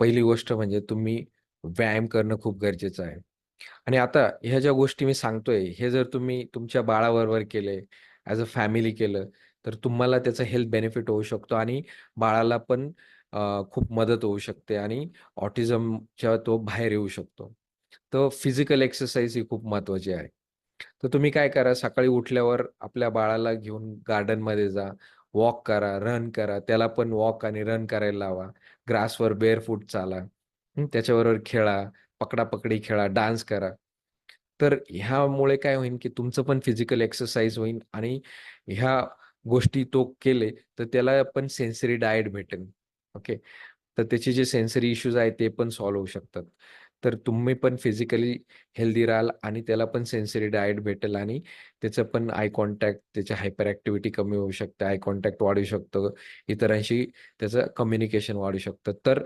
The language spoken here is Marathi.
पहिली गोष्ट म्हणजे तुम्ही व्यायाम करणं खूप गरजेचं आहे. आणि आता ह्या ज्या गोष्टी मी सांगतोय, हे जर तुम्ही तुमच्या बाळाबरोबर केले, ॲज अ फॅमिली केलं, तर तुम्हाला त्याचा हेल्थ बेनिफिट होऊ शकतो आणि बाळाला पण खूप मदत होऊ शकते आणि ऑटिझमच्या तो बाहेर येऊ शकतो. तर फिजिकल एक्सरसाइज ही खूप महत्वाची आहे. तर तुम्ही काय करा, सकाळी उठल्यावर आपल्या बाळाला घेऊन गार्डनमध्ये जा, वॉक करा, रन करा. त्याला पण वॉक आणि रन करायला लावा. ग्रासवर बेअरफूट चाला. त्याच्याबरोबर खेळा, पकडापकडी खेळा, डान्स करा. तर ह्यामुळे काय होईल, की तुमचं पण फिजिकल एक्सरसाइज होईल आणि ह्या गोष्टी तो केले, तर त्याला पण सेन्सरी डायट भेटेल. ओके. तर त्याचे जे सेन्सरी इश्यूज आहेत ते पण सॉल्व्ह होऊ शकतात. तर तुम्ही पण फिजिकली हेल्दी राहाल आणि त्याला पण सेन्सरी डायट भेटेल आणि त्याचं पण आय कॉन्टॅक्ट, त्याची हायपर ॲक्टिव्हिटी कमी होऊ शकते. आय कॉन्टॅक्ट वाढू शकतो इतरांशी त्याचं कम्युनिकेशन वाढू शकतं. तर